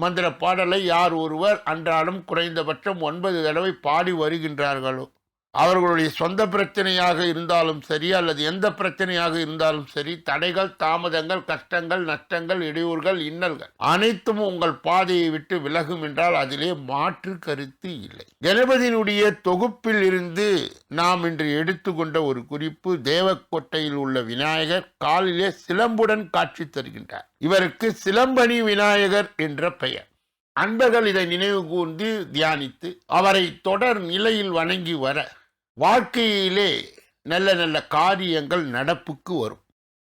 மந்திர பாடலை யார் ஒருவர் அன்றாடம் குறைந்தபட்சம் ஒன்பது தடவை பாடி வருகின்றார்களோ? அவர்களுடைய சொந்த பிரச்சனையாக இருந்தாலும் சரி அல்லது எந்த பிரச்சனையாக இருந்தாலும் சரி தடைகள் தாமதங்கள் கஷ்டங்கள் நஷ்டங்கள் இடையூறுகள் இன்னல்கள் அனைத்தும் உங்கள் பாதையை விட்டு விலகும் என்றால் அதிலே மாற்று கருத்து இல்லை. கணபதியினுடைய தொகுப்பில் இருந்து நாம் இன்று எடுத்துக்கொண்ட ஒரு குறிப்பு தேவக்கோட்டையில் உள்ள விநாயகர் காலிலே சிலம்புடன் காட்சி தருகின்றார். இவருக்கு சிலம்பணி விநாயகர் என்ற பெயர். அன்பர்கள் இதை நினைவு கூர்ந்து தியானித்து அவரை தொடர் நிலையில் வணங்கி வர வாழ்க்கையிலே நல்ல நல்ல காரியங்கள் நடப்புக்கு வரும்.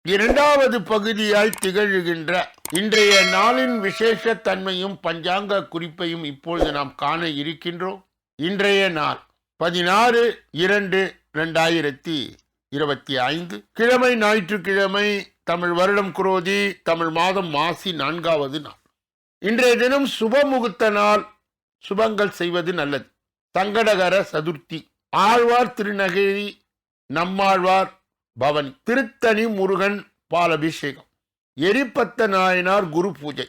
இரண்டாவது பகுதியாய் திகழ்கின்ற இன்றைய நாளின் விசேஷ தன்மையும் பஞ்சாங்க குறிப்பையும் இப்பொழுது நாம் காண இருக்கின்றோம். இன்றைய நாள் பதினாறு இரண்டு ரெண்டாயிரத்தி இருபத்தி ஐந்து. கிழமை ஞாயிற்றுக்கிழமை தமிழ் வருடம் குரோதி தமிழ் மாதம் மாசி நான்காவது நாள். இன்றைய தினம் சுபமுகூர்த்த நாள். சுபங்கள் செய்வது நல்லது. சங்கடகர சதுர்த்தி. ஆழ்வார் திருநகரி நம்மாழ்வார் பவனி திருத்தணி முருகன் பாலபிஷேகம். எரிபத்த நாயனார் குரு பூஜை.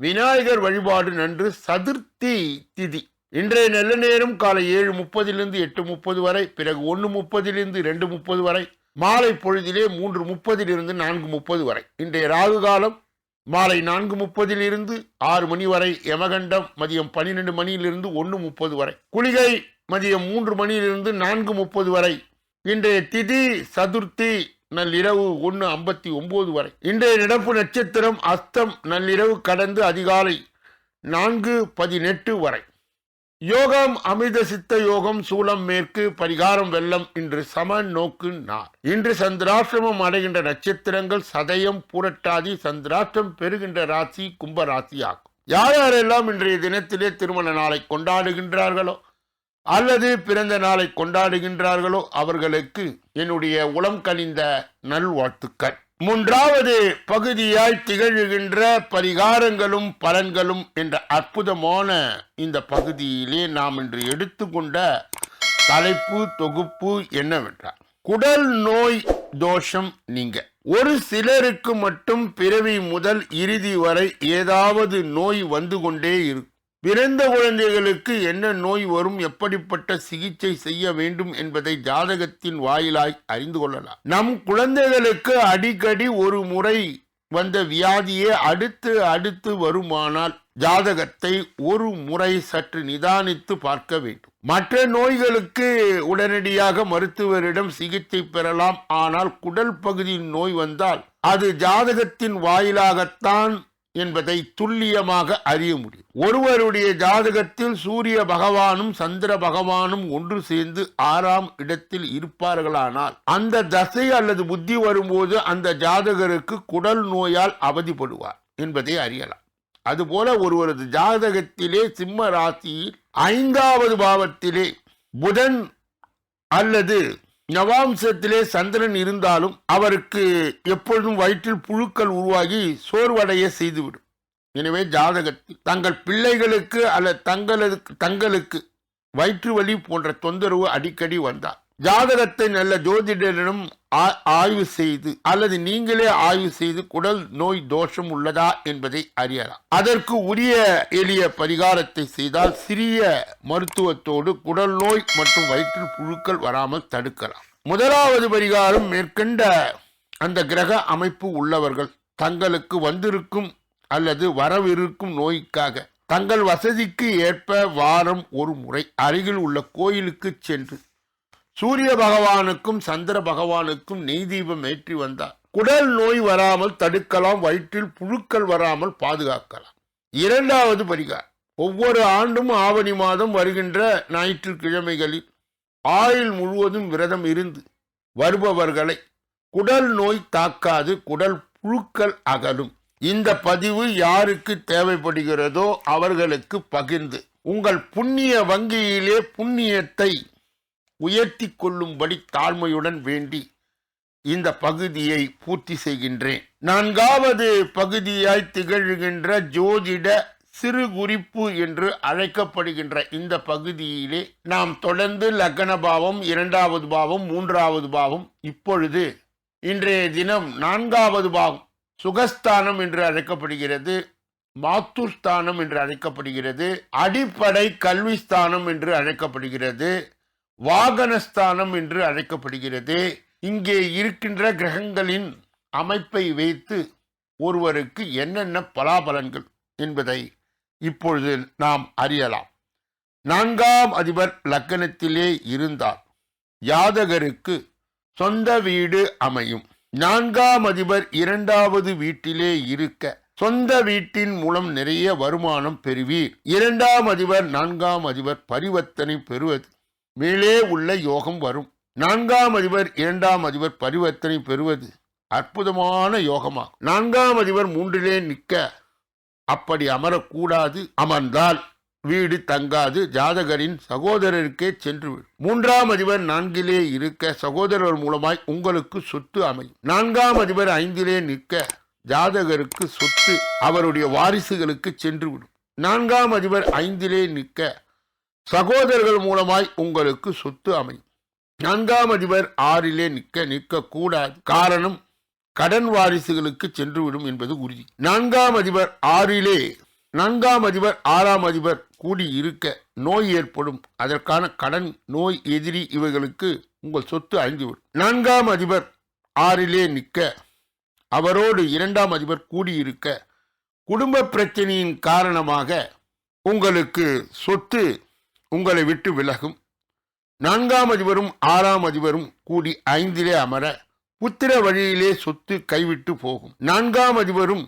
விநாயகர் வழிபாடு நன்று சதுர்த்தி திதி. இன்றைய நல்ல நேரம் காலை ஏழு முப்பதிலிருந்து எட்டு முப்பது வரை பிறகு ஒன்று முப்பதிலிருந்து ரெண்டு முப்பது வரை மாலை பொழுதிலே மூன்று முப்பதிலிருந்து நான்கு முப்பது வரை. இன்றைய ராகு காலம் மாலை நான்கு முப்பதிலிருந்து ஆறு மணி வரை யமகண்டம் மதியம் பன்னிரெண்டு மணியிலிருந்து ஒன்று முப்பது வரை. குளிகை மதியம் மூன்று மணியிலிருந்து நான்கு முப்பது வரை. இன்றைய திதி சதுர்த்தி நள்ளிரவு ஒன்று ஐம்பத்தி ஒன்பது வரை. இன்றைய நடப்பு நட்சத்திரம் அஸ்தம் நள்ளிரவு கடந்து அதிகாலை நான்கு பதினெட்டு வரை. யோகம் அமிர்த சித்த யோகம் சூலம் மேற்கு பரிகாரம் வெள்ளம் இன்று சம நோக்கு நார் இன்று சந்திராஷ்டிரமம் அடைகின்ற நட்சத்திரங்கள் சதயம் புரட்டாதி சந்திராஷ்டிரம் பெறுகின்ற ராசி கும்ப ராசி ஆகும் யார் யாரெல்லாம் இன்றைய தினத்திலே திருமண நாளை கொண்டாடுகின்றார்களோ அல்லது பிறந்த நாளை கொண்டாடுகின்றார்களோ அவர்களுக்கு என்னுடைய உளம் கனிந்த நல்வாழ்த்துக்கள். மூன்றாவது பகுதியாய் திகழ்கின்ற பரிகாரங்களும் பலன்களும் என்ற அற்புதமான இந்த பகுதியிலே நாம் இன்று எடுத்துக்கொண்ட தலைப்பு தொகுப்பு என்னவென்றால் குடல் நோய் தோஷம் நீங்க. ஒரு சிலருக்கு மட்டும் பிறவி முதல் இறுதி வரை ஏதாவது நோய் வந்து கொண்டே இருக்கும். பிறந்த குழந்தைகளுக்கு என்ன நோய் வரும் எப்படிப்பட்ட சிகிச்சை செய்ய வேண்டும் என்பதை ஜாதகத்தின் வாயிலாய் அறிந்து கொள்ளலாம். நம் குழந்தைகளுக்கு அடிக்கடி ஒரு முறை வந்த வியாதியே அடுத்து அடுத்து வருமானால் ஜாதகத்தை ஒரு முறை சற்று நிதானித்து பார்க்க வேண்டும். மற்ற நோய்களுக்கு உடனடியாக மருத்துவரிடம் சிகிச்சை பெறலாம். ஆனால் குடல் பகுதியின் நோய் வந்தால் அது ஜாதகத்தின் வாயிலாகத்தான் என்பதை துல்லியமாக அறிய முடியும். ஒருவருடைய ஜாதகத்தில் சூரிய பகவானும் சந்திர பகவானும் ஒன்று சேர்ந்து ஆறாம் இடத்தில் இருப்பார்களானால் அந்த தசை அல்லது புத்தி வரும்போது அந்த ஜாதகருக்கு குடல் நோயால் அவதிப்படுவார் என்பதை அறியலாம். அதுபோல ஒருவரது ஜாதகத்திலே சிம்ம ராசியில் ஐந்தாவது பாவத்திலே புதன் அல்லது நவாம்சத்திலே சந்திரன் இருந்தாலும் அவருக்கு எப்பொழுதும் வயிற்றில் புழுக்கள் உருவாகி சோர்வடைய செய்துவிடும். எனவே ஜாதகத்தில் தங்கள் பிள்ளைகளுக்கு அல்ல தங்களது தங்களுக்கு வயிற்று வலி போன்ற தொந்தரவு அடிக்கடி வந்தார் ஜாதகத்தை நல்ல ஜோதிடரிடம் ஆ- ஆய்வு செய்து அல்லது நீங்களே ஆய்வு செய்து குடல் நோய் தோஷம் உள்ளதா என்பதை அறியலாம். அதற்கு உரிய எளிய பரிகாரத்தை செய்தால் சிறிய மருத்துவத்தோடு குடல் நோய் மற்றும் வயிற்றில் புழுக்கள் வராமல் தடுக்கலாம். முதலாவது பரிகாரம் மேற்கண்ட அந்த கிரக அமைப்பு உள்ளவர்கள் தங்களுக்கு வந்திருக்கும் அல்லது வரவிருக்கும் நோய்க்காக தங்கள் வசதிக்கு ஏற்ப வாரம் ஒரு முறை அருகில் உள்ள கோயிலுக்கு சென்று சூரிய பகவானுக்கும் சந்திர பகவானுக்கும் நெய் தீபம் ஏற்றி வந்தார். குடல் நோய் வராமல் தடுக்கலாம் வயிற்றில் புழுக்கள் வராமல் பாதுகாக்கலாம். இரண்டாவது பரிகார் ஒவ்வொரு ஆண்டும் ஆவணி மாதம் வருகின்ற ஞாயிற்றுக்கிழமைகளில் ஆயுள் முழுவதும் விரதம் இருந்து வருபவர்களை குடல் நோய் தாக்காது குடல் புழுக்கள் அகலும். இந்த பதிவு யாருக்கு தேவைப்படுகிறதோ அவர்களுக்கு பகிர்ந்து உங்கள் புண்ணிய வங்கியிலே புண்ணியத்தை உயர்த்தி கொள்ளும்படி தாழ்மையுடன் வேண்டி இந்த பகுதியை பூர்த்தி செய்கின்றேன். நான்காவது பகுதியாய் திகழ்கின்ற ஜோதிட சிறு குறிப்பு என்று அழைக்கப்படுகின்ற இந்த பகுதியிலே நாம் தொடர்ந்து லக்ன பாவம் இரண்டாவது பாவம் மூன்றாவது பாவம். இப்பொழுது இன்றைய தினம் நான்காவது பாவம் சுகஸ்தானம் என்று அழைக்கப்படுகிறது மாத்துஸ்தானம் என்று அழைக்கப்படுகிறது அடிப்படை கல்விஸ்தானம் என்று அழைக்கப்படுகிறது வாகனஸ்தானம் என்று அழைக்கப்படுகிறது. இங்கே இருக்கின்ற கிரகங்களின் அமைப்பை வைத்து ஒருவருக்கு என்னென்ன பலாபலன்கள் என்பதை இப்பொழுது நாம் அறியலாம். நான்காம் அதிபர் லக்கணத்திலே இருந்தால் யாதகருக்கு சொந்த வீடு அமையும். நான்காம் அதிபர் இரண்டாவது வீட்டிலே இருக்க சொந்த வீட்டின் மூலம் நிறைய வருமானம் பெறுவீர். இரண்டாம் அதிபர் நான்காம் அதிபர் பரிவர்த்தனை பெறுவது மேலே உள்ள யோகம் வரும். நான்காம் அதிபர் இரண்டாம் அதிபர் பரிவர்த்தனை பெறுவது அற்புதமான யோகமாகும். நான்காம் அதிபர் மூன்றிலே நிற்க அப்படி அமரக்கூடாது. அமர்ந்தால் வீடு தங்காது. ஜாதகரின் சகோதரருக்கே சென்றுவிடும். மூன்றாம் அதிபர் நான்கிலே இருக்க சகோதரர் மூலமாய் உங்களுக்கு சொத்து அமையும். நான்காம் அதிபர் ஐந்திலே நிற்க ஜாதகருக்கு சொத்து அவருடைய வாரிசுகளுக்கு சென்று விடும் நான்காம் அதிபர் ஐந்திலே நிற்க சகோதரர்கள் மூலமாய் உங்களுக்கு சொத்து அமையும். நான்காம் அதிபர் ஆறிலே நிற்க நிற்க கூடாது காரணம் கடன் வாரிசுகளுக்கு சென்றுவிடும் என்பது உறுதி. நான்காம் அதிபர் ஆறிலே நான்காம் அதிபர் ஆறாம் அதிபர் கூடி இருக்க நோய் ஏற்படும். அதற்கான கடன் நோய் எதிரி இவைகளுக்கு உங்கள் சொத்து அழிந்துவிடும். நான்காம் அதிபர் ஆறிலே நிற்க அவரோடு இரண்டாம் அதிபர் கூடியிருக்க குடும்ப பிரச்சனையின் காரணமாக உங்களுக்கு சொத்து உங்களை விட்டு விலகும். நான்காம் அதிபரும் ஆறாம் அதிபரும் கூடி ஐந்திலே அமர புத்திர வழியிலே சொத்து கைவிட்டு போகும். நான்காம் அதிபரும்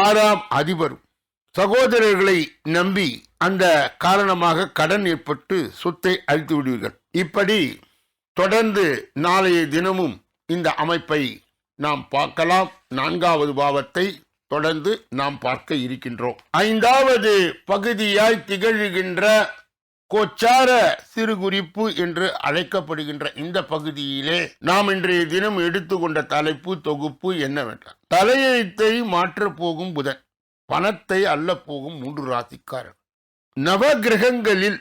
ஆறாம் அதிபரும் சகோதரர்களை நம்பி அந்த காரணமாக கடன் ஏற்பட்டு சொத்தை அழித்து விடுவீர்கள். இப்படி தொடர்ந்து நாளைய தினமும் இந்த அமைப்பை நாம் பார்க்கலாம். நான்காவது பாவத்தை தொடர்ந்து நாம் பார்க்க இருக்கின்றோம். ஐந்தாவது பகுதியாய் திகழ்கின்ற கோச்சார சிறுகுறிப்பு என்று அழைக்கப்படுகின்ற இந்த பகுதியிலே நாம் இன்றைய தினம் எடுத்துக்கொண்ட தலைப்பு தொகுப்பு என்னவென்றால் தலையெழுத்தை மாற்றப் போகும் புதன் பணத்தை அல்ல போகும் மூன்று ராசிக்காரர். நவ கிரகங்களில்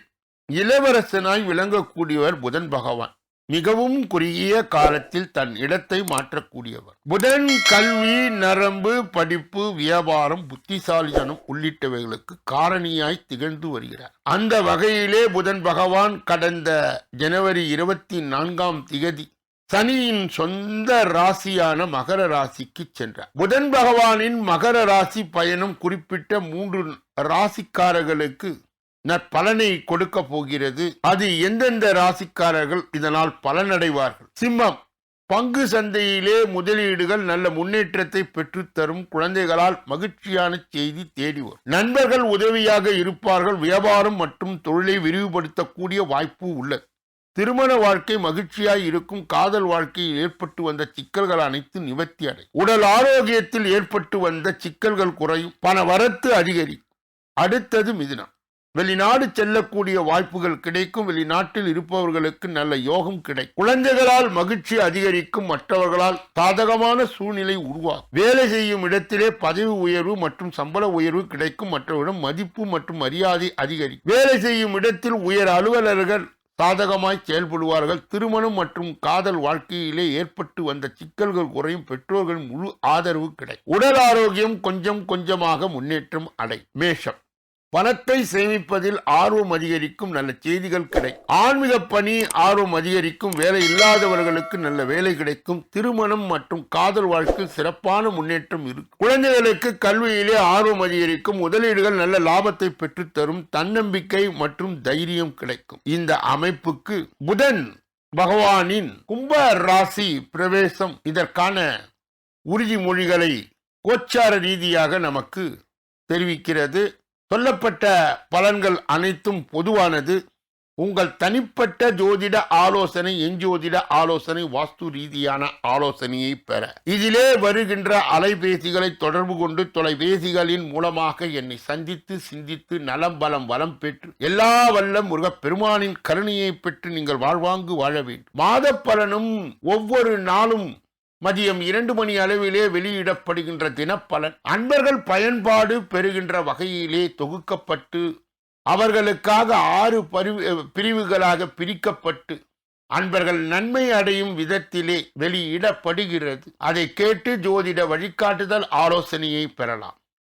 இளவரசனாய் விளங்கக்கூடியவர் புதன் பகவான். மிகவும் குறுகிய காலத்தில் தன் இடத்தை மாற்றக்கூடியவர். புதன் கல்வி நரம்பு படிப்பு வியாபாரம் புத்திசாலிதனம் உள்ளிட்டவைகளுக்கு காரணியாய் திகழ்ந்து வருகிறார். அந்த வகையிலே புதன் பகவான் கடந்த ஜனவரி இருபத்தி நான்காம் திகதி சனியின் சொந்த ராசியான மகர ராசிக்கு சென்றார். புதன் பகவானின் மகர ராசி பயணம் குறிப்பிட்ட மூன்று ராசிக்காரர்களுக்கு நற்பலனை கொடுக்க போகிறது. அது எந்தெந்த ராசிக்காரர்கள் இதனால் பலனடைவார்கள்? சிம்மம் பங்கு சந்தையிலே முதலீடுகள் நல்ல முன்னேற்றத்தை பெற்றுத்தரும் குழந்தைகளால் மகிழ்ச்சியான செய்தி தேடி வரும். நண்பர்கள் உதவியாக இருப்பார்கள். வியாபாரம் மற்றும் தொழிலை விரிவுபடுத்தக்கூடிய வாய்ப்பு உள்ளது. திருமண வாழ்க்கை மகிழ்ச்சியாய் இருக்கும். காதல் வாழ்க்கையில் ஏற்பட்டு வந்த சிக்கல்கள் அனைத்து நிவர்த்தி அடை உடல் ஆரோக்கியத்தில் ஏற்பட்டு வந்த சிக்கல்கள் குறையும். பண வரத்து அதிகரிக்கும். அடுத்தது மிதுனம். வெளிநாடு செல்லக்கூடிய வாய்ப்புகள் கிடைக்கும். வெளிநாட்டில் இருப்பவர்களுக்கு நல்ல யோகம் கிடைக்கும். குழந்தைகளால் மகிழ்ச்சி அதிகரிக்கும் மற்றவர்களால் சாதகமான சூழ்நிலை உருவாகும். வேலை செய்யும் இடத்திலே பதவி உயர்வு மற்றும் சம்பள உயர்வு கிடைக்கும். மற்றவரிடம் மதிப்பு மற்றும் மரியாதை அதிகரிக்கும். வேலை செய்யும் இடத்தில் உயர் அலுவலர்கள் சாதகமாய் செயல்படுவார்கள். திருமணம் மற்றும் காதல் வாழ்க்கையிலே ஏற்பட்டு வந்த சிக்கல்கள் குறையும். பெற்றோர்களின் முழு ஆதரவு கிடைக்கும். உடல் ஆரோக்கியம் கொஞ்சம் கொஞ்சமாக முன்னேற்றம் அடை மேஷம். பணத்தை சேமிப்பதில் ஆர்வம் அதிகரிக்கும் நல்ல செய்திகள் கிடைக்கும் ஆன்மீக பணி ஆர்வம் அதிகரிக்கும் வேலை இல்லாதவர்களுக்கு நல்ல வேலை கிடைக்கும் திருமணம் மற்றும் காதல் வாழ்க்கை சிறப்பான முன்னேற்றம் இருக்கும் குழந்தைகளுக்கு கல்வியிலே ஆர்வம் அதிகரிக்கும் முதலீடுகள் நல்ல லாபத்தை பெற்றுத்தரும் தன்னம்பிக்கை மற்றும் தைரியம் கிடைக்கும். இந்த அமைப்புக்கு புதன் பகவானின் கும்ப ராசி பிரவேசம். இதற்கான உறுதிமொழிகளை கோச்சார ரீதியாக நமக்கு தெரிவிக்கிறது. சொல்லப்பட்ட பலன்கள் அனைத்தும் பொதுவானது. உங்கள் தனிப்பட்ட ஜோதிட ஆலோசனை எஞ்சோதிட ஆலோசனை வாஸ்து ரீதியான ஆலோசனையை பெற. இதிலே வருகின்ற அலைபேசிகளை தொடர்பு கொண்டு தொலைபேசிகளின் மூலமாக என்னை சந்தித்து சிந்தித்து நலம் பலம் வளம் பெற்று எல்லா வல்ல முருகப் பெருமானின் கருணையை பெற்று நீங்கள் வாழ்வாங்கு வாழ வேண்டும். மாத பலனும் ஒவ்வொரு நாளும் மதியம் இரண்டு மணி அளவிலே வெளியிடப்படுகின்ற தினப்பலன். அன்பர்கள் பயன்பாடு பெறுகின்ற வகையிலே தொகுக்கப்பட்டு அவர்களுக்காக ஆறு பரிவு பிரிவுகளாக பிரிக்கப்பட்டு அன்பர்கள் நன்மை அடையும் விதத்திலே வெளியிடப்படுகிறது. அதை கேட்டு ஜோதிட வழிகாட்டுதல் ஆலோசனையை பெறலாம்.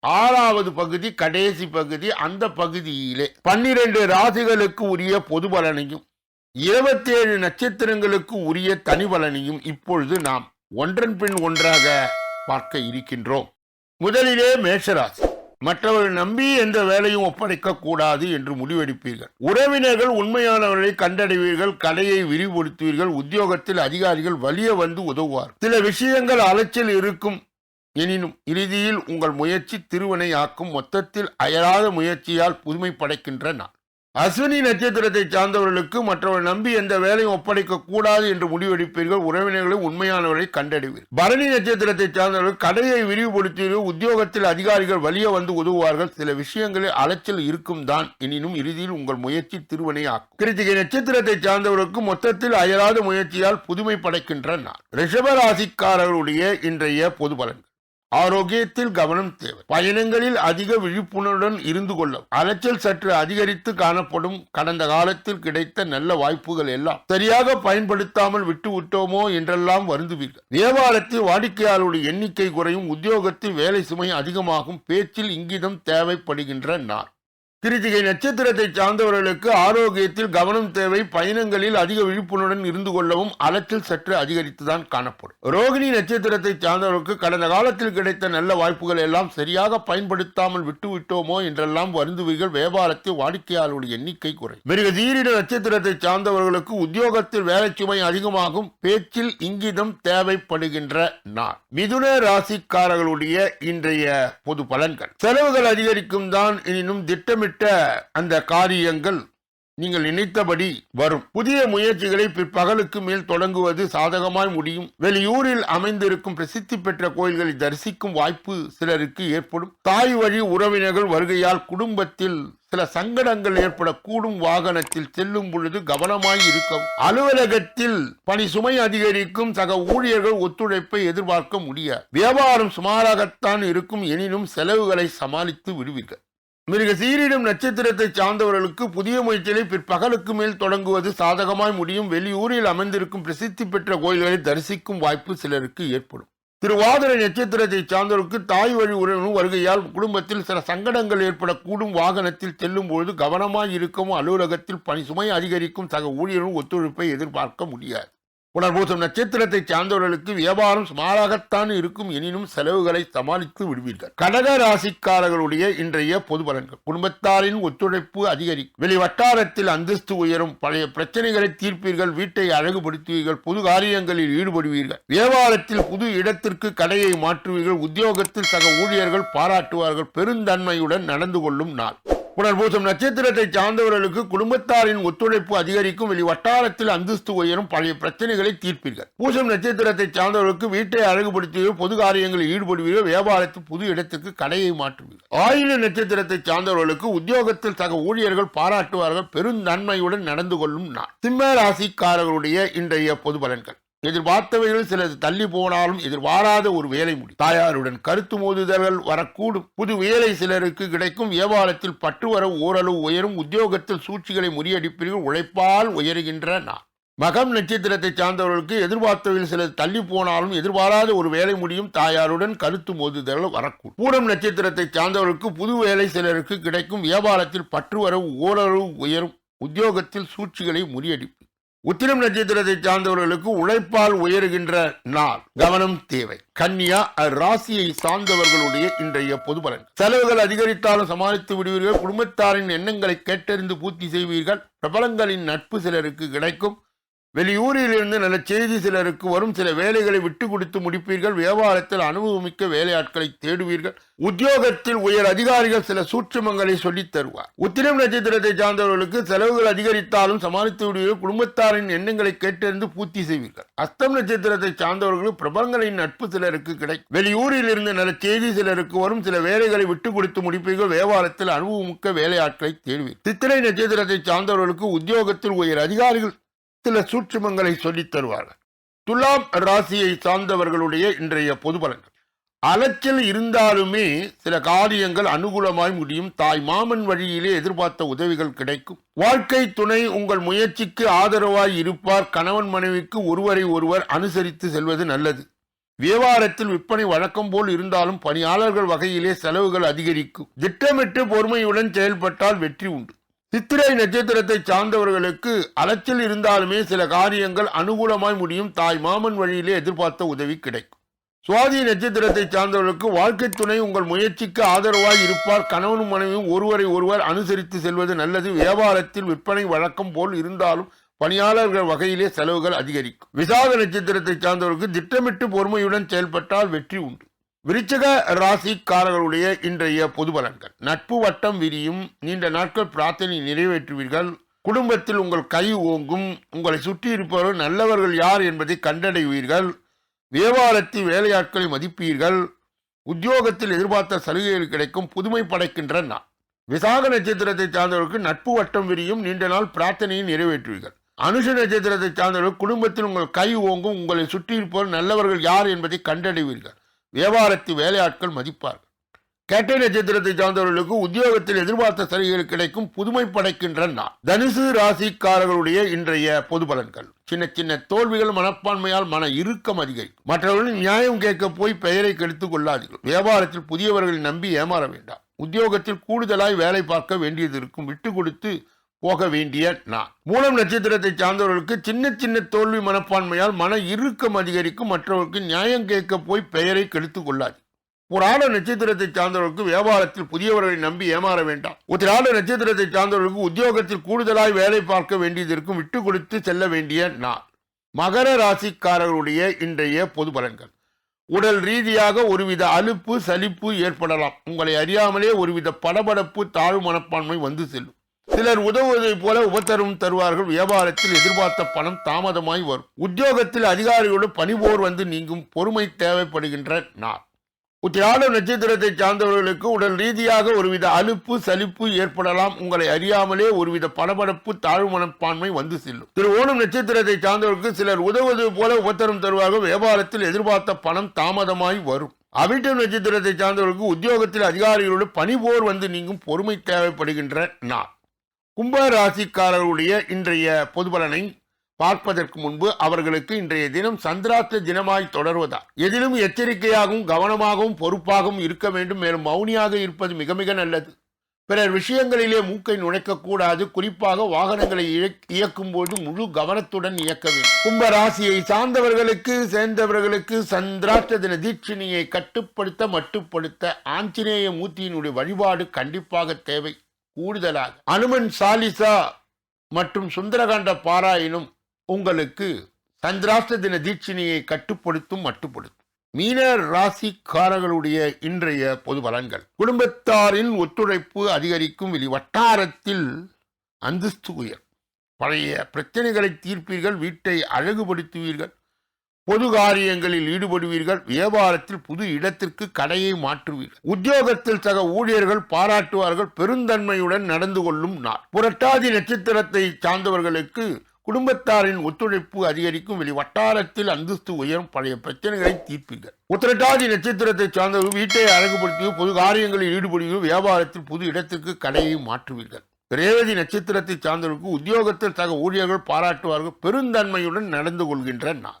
ஆறாவது பகுதி கடைசி பகுதி அந்த பகுதியிலே பன்னிரண்டு ராசிகளுக்கு உரிய பொது பலனையும் இருபத்தேழு நட்சத்திரங்களுக்கு உரிய தனி பலனையும் இப்பொழுது நாம் ஒன்றன் பின் ஒன்றாக பார்க்க இருக்கின்றோம். முதலிலே மேஷராசி. மற்றவர்கள் நம்பி எந்த வேலையும் ஒப்படைக்க கூடாது என்று முடிவெடுப்பீர்கள். உறவினர்கள் உண்மையானவர்களை கண்டடைவீர்கள் கடையை விரிவுபடுத்துவீர்கள் உத்தியோகத்தில் அதிகாரிகள் வலிய வந்து உதவுவார். சில விஷயங்கள் அலைச்சல் இருக்கும் எனினும் இறுதியில் உங்கள் முயற்சி திருவினை ஆக்கும் மொத்தத்தில் அயராத முயற்சியால் புதுமை படைக்கின்ற நாள். அஸ்வினி நட்சத்திரத்தை சார்ந்தவர்களுக்கு மற்றவர்கள் நம்பி எந்த வேலையும் ஒப்படைக்க கூடாது என்று முடிவெடுப்பீர்கள். உறவினர்களை உண்மையானவரை கண்டறிவீர்கள் பரணி நட்சத்திரத்தை சார்ந்தவர்கள் கடையை விரிவுபடுத்துவீர்கள் உத்தியோகத்தில் அதிகாரிகள் வழியே வந்து உதவுவார்கள். சில விஷயங்களில் அலைச்சல் இருக்கும் தான். எனினும் இறுதியில் உங்கள் முயற்சி திருவினை ஆக்கும். கிருத்திகை நட்சத்திரத்தை சார்ந்தவர்களுக்கு மொத்தத்தில் அயராத முயற்சியால் புதுமை படைக்கின்ற நாள் ரிஷபராசிக்காரர்களுடைய இன்றைய பொது பலன் ஆரோக்கியத்தில் கவனம் தேவை. பயணங்களில் அதிக விழிப்புணர்வுடன் இருந்து கொள்ளும் அலைச்சல் சற்று அதிகரித்து காணப்படும். கடந்த காலத்தில் கிடைத்த நல்ல வாய்ப்புகள் எல்லாம் சரியாக பயன்படுத்தாமல் விட்டு விட்டோமோ என்றெல்லாம் வருந்துவீர்கள். வியாபாரத்தில் வாடிக்கையாளருடைய எண்ணிக்கை குறையும். உத்தியோகத்தில் வேலை சுமை அதிகமாகும். பேச்சில் இங்கிதம் தேவைப்படுகின்ற நாள். கிருத்திகை நட்சத்திரத்தை சார்ந்தவர்களுக்கு ஆரோக்கியத்தில் கவனம் தேவை. பயணங்களில் அதிக விழிப்புணர்வுடன் இருந்து கொள்ளவும் அலச்சல் சற்று அதிகரித்துதான் காணப்படும். ரோகிணி நட்சத்திரத்தை சார்ந்தவர்களுக்கு கடந்த காலத்தில் கிடைத்த நல்ல வாய்ப்புகள் எல்லாம் சரியாக பயன்படுத்தாமல் விட்டுவிட்டோமோ என்றெல்லாம் வருந்துவீர்கள். வியாபாரத்தில் வாடிக்கையாளருடைய எண்ணிக்கை குறை மிருக தீரிட நட்சத்திரத்தை சார்ந்தவர்களுக்கு உத்தியோகத்தில் வேலை சுமை அதிகமாகும். பேச்சில் இங்கிதம் தேவைப்படுகின்ற நாள். மிதுன ராசிக்காரர்களுடைய இன்றைய பொது பலன்கள். செலவுகள் அதிகரிக்கும் தான் எனினும் திட்டமிட்ட அந்த காரியங்கள் நீங்கள் நினைத்தபடி வரும். புதிய முயற்சிகளை பிற்பகலுக்கு மேல் தொடங்குவது சாதகமாய் முடியும். வெளியூரில் அமைந்திருக்கும் பிரசித்தி பெற்ற கோயில்களை தரிசிக்கும் வாய்ப்பு சிலருக்கு ஏற்படும். தாய் வழி உறவினர்கள் வருகையால் குடும்பத்தில் சில சங்கடங்கள் ஏற்படக்கூடும். வாகனத்தில் செல்லும் பொழுது கவனமாய் இருக்கும் அலுவலகத்தில் பணி சுமை அதிகரிக்கும். சக ஊழியர்கள் ஒத்துழைப்பை எதிர்பார்க்க முடியாது. வியாபாரம் சுமாராகத்தான் இருக்கும். எனினும் செலவுகளை சமாளித்து விடுவீர்கள். மிருக சீரிடும் நட்சத்திரத்தை சார்ந்தவர்களுக்கு புதிய முயற்சிகளை பிற்பகலுக்கு மேல் தொடங்குவது சாதகமாய் முடியும். வெளியூரில் அமைந்திருக்கும் பிரசித்தி பெற்ற கோயில்களை தரிசிக்கும் வாய்ப்பு சிலருக்கு ஏற்படும். திருவாதிரை நட்சத்திரத்தை சார்ந்தவருக்கு தாய் வழி உறவினர் வருகையால் குடும்பத்தில் சில சங்கடங்கள் ஏற்படக்கூடும். வாகனத்தில் செல்லும் பொழுது கவனமாய் இருக்கவும் அலுவலகத்தில் பணி சுமை அதிகரிக்கும் சக ஊழியரும் ஒத்துழைப்பை எதிர்பார்க்க முடியாது. புனர்பூசம் நட்சத்திரத்தை சார்ந்தவர்களுக்கு வியாபாரம் சுமாராகத்தான் இருக்கும் எனினும் செலவுகளை சமாளித்து விடுவீர்கள். கடக ராசிக்காரர்களுடைய இன்றைய பொது பலன்கள். குடும்பத்தாரின் ஒத்துழைப்பு அதிகரிக்கும். வெளி வட்டாரத்தில் அந்தஸ்து உயரும். பழைய பிரச்சனைகளை தீர்ப்பீர்கள். வீட்டை அழகுபடுத்துவீர்கள். புது காரியங்களில் ஈடுபடுவீர்கள். வியாபாரத்தில் புது இடத்திற்கு கடையை மாற்றுவீர்கள். உத்தியோகத்தில் சக ஊழியர்கள் பாராட்டுவார்கள். பெருந்தன்மையுடன் நடந்து கொள்ளும் நாள். புனர்பூசம் நட்சத்திரத்தை சார்ந்தவர்களுக்கு குடும்பத்தாரின் ஒத்துழைப்பு அதிகரிக்கும் வெளி வட்டாரத்தில் அந்தஸ்து உயரும் பழைய பிரச்சனைகளை தீர்ப்பீர்கள். பூசம் நட்சத்திரத்தை சார்ந்தவர்களுக்கு வீட்டை அழகுபடுத்துவீர்கள் பொது காரியங்களில் ஈடுபடுவீர்கள் வியாபாரத்தில் புது இடத்துக்கு கடையை மாற்றுவீர்கள். ஆயுள நட்சத்திரத்தை சார்ந்தவர்களுக்கு உத்தியோகத்தில் சக ஊழியர்கள் பாராட்டுவார்கள் பெருந்தன்மையுடன் நடந்து கொள்ளும் நாள். சிம்ம ராசிக்காரர்களுடைய இன்றைய பொது பலன்கள். எதிர்பார்த்தவைகள் சிலது தள்ளி போனாலும் எதிர்பாராத ஒரு வேலை முடி. தாயாருடன் கருத்து மோதுதல்கள் வரக்கூடும். புது வேலை சிலருக்கு கிடைக்கும். வியாபாரத்தில் பற்று வர ஓரளவு உயரும். உத்தியோகத்தில் சூழ்ச்சிகளை முறியடிப்பீர்கள். உழைப்பால் உயருகின்ற நான். மகம் நட்சத்திரத்தை சார்ந்தவர்களுக்கு எதிர்பார்த்தவையில் சிலது தள்ளி போனாலும் எதிர்பாராத ஒரு வேலை முடியும். தாயாருடன் கருத்து மோதுதல் வரக்கூடும். பூரம் நட்சத்திரத்தை சார்ந்தவர்களுக்கு புது வேலை சிலருக்கு கிடைக்கும். வியாபாரத்தில் பற்று வர ஓரளவு உயரும். உத்தியோகத்தில் சூழ்ச்சிகளை முறியடிப்பு உத்திரம் நட்சத்திரத்தை சார்ந்தவர்களுக்கு உழைப்பால் உயர்கின்ற நாள். கவனம் தேவை. கன்னியா ராசியை சார்ந்தவர்களுடைய இன்றைய பொது பலன் செலவுகள் அதிகரித்தாலும் சமாளித்து விடுவீர்கள். குடும்பத்தாரின் எண்ணங்களை கேட்டறிந்து பூர்த்தி செய்வீர்கள். பிரபலங்களின் நட்பு சிலருக்கு கிடைக்கும். வெளியூரிலிருந்து நல்ல செய்தி சிலருக்கு வரும். சில வேலைகளை விட்டு கொடுத்து முடிப்பீர்கள். வியாபாரத்தில் அனுபவமிக்க வேலையாட்களை தேடுவீர்கள். உத்தியோகத்தில் உயர் அதிகாரிகள் சில சூட்சுமங்களை சொல்லித் தருவார். உத்திரம் நட்சத்திரத்தை சார்ந்தவர்களுக்கு செலவுகள் அதிகரித்தாலும் சமாளித்து விடுவீர்கள். குடும்பத்தாரின் எண்ணங்களை கேட்டறிந்து பூர்த்தி செய்வீர்கள். அஸ்தம் நட்சத்திரத்தை சார்ந்தவர்கள் பிரபலங்களின் நட்பு சிலருக்கு கிடைக்கும். வெளியூரில் இருந்து நல்ல செய்தி சிலருக்கு வரும். சில வேலைகளை விட்டு கொடுத்து முடிப்பீர்கள். வியாபாரத்தில் அனுபவமிக்க வேலையாட்களை தேடுவீர்கள். சித்திரை நட்சத்திரத்தை சார்ந்தவர்களுக்கு உத்தியோகத்தில் உயர் அதிகாரிகள் சில சூட்சுமங்களை சொல்லித் தருவார்கள். துலாம் ராசியை சார்ந்தவர்களுடைய இன்றைய பொது பலன்கள். அலைச்சல் இருந்தாலுமே சில காரியங்கள் அனுகூலமாய் முடியும். தாய் மாமன் வழியிலே எதிர்பார்த்த உதவிகள் கிடைக்கும். வாழ்க்கை துணை உங்கள் முயற்சிக்கு ஆதரவாய் இருப்பார். கணவன் மனைவிக்கு ஒருவரை ஒருவர் அனுசரித்து செல்வது நல்லது. வியாபாரத்தில் விற்பனை வழக்கம் போல் இருந்தாலும் பணியாளர்கள் வகையிலே செலவுகள் அதிகரிக்கும். திட்டமிட்டு பொறுமையுடன் செயல்பட்டால் வெற்றி உண்டு. சித்திரை நட்சத்திரத்தை சார்ந்தவர்களுக்கு அலைச்சல் இருந்தாலுமே சில காரியங்கள் அனுகூலமாய் முடியும். தாய் மாமன் வழியிலே எதிர்பார்த்த உதவி கிடைக்கும். சுவாதி நட்சத்திரத்தை சார்ந்தவர்களுக்கு வாழ்க்கை துணை உங்கள் முயற்சிக்கு ஆதரவாய் இருப்பார். கணவனும் மனைவியும் ஒருவரை ஒருவர் அனுசரித்து செல்வது நல்லது. வியாபாரத்தில் விற்பனை வழக்கம் போல் இருந்தாலும் பணியாளர்கள் வகையிலே செலவுகள் அதிகரிக்கும். விசாக நட்சத்திரத்தை சார்ந்தவர்களுக்கு திட்டமிட்டு பொறுமையுடன் செயல்பட்டால் வெற்றி உண்டு. விருச்சக ராசிக்காரர்களுடைய இன்றைய பொது பலன்கள். நட்பு வட்டம் விரியும் நீண்ட நாட்கள் பிரார்த்தனை நிறைவேற்றுவீர்கள். குடும்பத்தில் உங்கள் கை ஓங்கும். உங்களை சுற்றி இருப்பவர்கள் நல்லவர்கள் யார் என்பதை கண்டடைவீர்கள். வியாபாரத்தில் வேலையாட்களை மதிப்பீர்கள். உத்தியோகத்தில் எதிர்பார்த்த சலுகைகள் கிடைக்கும். புதுமை படைக்கின்ற நாள். விசாக நட்சத்திரத்தை சார்ந்தவர்களுக்கு நட்பு வட்டம் விரியும். நீண்ட நாள் பிரார்த்தனையை நிறைவேற்றுவீர்கள். அனுஷ நட்சத்திரத்தை சார்ந்தவர்கள் குடும்பத்தில் உங்கள் கை ஓங்கும். உங்களை சுற்றியிருப்பவர் நல்லவர்கள் யார் என்பதை கண்டடைவீர்கள். வியாபாரத்து வேலையாட்கள் மதிப்பார்கள். கேட்டை நட்சத்திரத்தை சார்ந்தவர்களுக்கு உத்தியோகத்தில் எதிர்பார்த்த சலுகைகள் கிடைக்கும் புதுமை படைக்கின்ற நாள் தனுசு ராசிக்காரர்களுடைய இன்றைய பொது பலன்கள். சின்ன சின்ன தோல்விகள் மனப்பான்மையால் மன இறுக்கம் அதிகரிக்கும். மற்றவர்களின் நியாயம் கேட்க போய் பெயரை கெடுத்துக் கொள்ளாதீர்கள். வியாபாரத்தில் புதியவர்களை நம்பி ஏமாற வேண்டாம். உத்தியோகத்தில் கூடுதலாய் வேலை பார்க்க வேண்டியது இருக்கும். விட்டு கொடுத்து போக வேண்டிய நான் மூலம் நட்சத்திரத்தை சார்ந்தவர்களுக்கு சின்ன சின்ன தோல்வி மனப்பான்மையால் மன இறுக்கம் அதிகரிக்கும் மற்றவர்களுக்கு நியாயம் கேட்க போய் பெயரை கெடுத்துக் கொள்ளாது. புராண நட்சத்திரத்தை சார்ந்தவர்களுக்கு வியாபாரத்தில் புதியவர்களை நம்பி ஏமாற வேண்டாம். உத்திராட நட்சத்திரத்தை சார்ந்தவர்களுக்கு உத்தியோகத்தில் கூடுதலாய் வேலை பார்க்க வேண்டியதற்கும் விட்டு கொடுத்து செல்ல வேண்டிய நாள். மகர ராசிக்காரர்களுடைய இன்றைய பொது பலன்கள். உடல் ரீதியாக ஒருவித அலுப்பு சலிப்பு ஏற்படலாம். உங்களை அறியாமலே ஒருவித படபடப்பு தாழ்வு மனப்பான்மை வந்து செல்லும். சிலர் உதவுவதைப் போல உபத்தரவும் தருவார்கள். வியாபாரத்தில் எதிர்பார்த்த பணம் தாமதமாய் வரும். உத்தியோகத்தில் அதிகாரியோடு பணிபோர் வந்து நீங்கும் பொறுமை தேவைப்படுகின்ற நாள். உத்திராட நட்சத்திரத்தை சார்ந்தவர்களுக்கு உடல் ரீதியாக ஒருவித அலுப்பு சலிப்பு ஏற்படலாம். உங்களை அறியாமலே ஒருவித படபடப்பு தாழ்வு மனப்பான்மை வந்து செல்லும். திரு ஓணம் நட்சத்திரத்தை சார்ந்தவர்களுக்கு சிலர் உதவுவது போல உபத்தரம் தருவார்கள். வியாபாரத்தில் எதிர்பார்த்த பணம் தாமதமாய் வரும். அவிட்டம் நட்சத்திரத்தை சார்ந்தவர்களுக்கு உத்தியோகத்தில் அதிகாரிகளோடு பணிபோர் வந்து நீங்கும் பொறுமை தேவைப்படுகின்ற நாள். கும்பராசிக்காரர்களுடைய இன்றைய பொதுபலனை பார்ப்பதற்கு முன்பு அவர்களுக்கு இன்றைய தினம் சந்திராத்த தினமாய் தொடர்வதால் எதிலும் எச்சரிக்கையாகவும் கவனமாகவும் பொறுப்பாகவும் இருக்க வேண்டும். மேலும் மௌனியாக இருப்பது மிக மிக நல்லது. பிறர் விஷயங்களிலே மூக்கை நுழைக்கக்கூடாது. குறிப்பாக வாகனங்களை இயக்கும் போது முழு கவனத்துடன் இயக்க வேண்டும். கும்ப ராசியை சார்ந்தவர்களுக்கு சேர்ந்தவர்களுக்கு சந்திராஷ்ட தின தீட்சிணியை கட்டுப்படுத்த மட்டுப்படுத்த ஆஞ்சநேய மூர்த்தியினுடைய வழிபாடு கண்டிப்பாக தேவை. கூடுதலாக அனுமன் சாலிசா மற்றும் சுந்தரகாண்ட பாராயணம் உங்களுக்கு சந்திராஷ்ட தின தீட்சிணியை கட்டுப்படுத்தும் மட்டுப்படுத்தும். மீன ராசிக்காரர்களுடைய இன்றைய பொது பலன்கள். குடும்பத்தாரின் ஒத்துழைப்பு அதிகரிக்கும் வெளி வட்டாரத்தில் அந்தஸ்து உயர். பழைய பிரச்சனைகளை தீர்ப்பீர்கள் வீட்டை அழகுபடுத்துவீர்கள். பொது காரியங்களில் ஈடுபடுவீர்கள் வியாபாரத்தில் புது இடத்திற்கு கடையை மாற்றுவீர்கள். உத்தியோகத்தில் சக ஊழியர்கள் பாராட்டுவார்கள் பெருந்தன்மையுடன் நடந்து கொள்ளும் நாள். புரட்டாதி நட்சத்திரத்தை சார்ந்தவர்களுக்கு குடும்பத்தாரின் ஒத்துழைப்பு அதிகரிக்கும். வெளி வட்டாரத்தில் அந்தஸ்து உயரும். பழைய பிரச்சனைகளை தீர்ப்பீர்கள். உத்திரட்டாதி நட்சத்திரத்தை சார்ந்தவர்கள் வீட்டை அழகுபடுத்தி பொது காரியங்களில் ஈடுபடுவீர்கள் வியாபாரத்தில் புது இடத்திற்கு கடையை மாற்றுவீர்கள். ரேவதி நட்சத்திரத்தை சார்ந்தவர்களுக்கு உத்தியோகத்தில் சக ஊழியர்கள் பாராட்டுவார்கள் பெருந்தன்மையுடன் நடந்து கொள்கின்ற நாள்.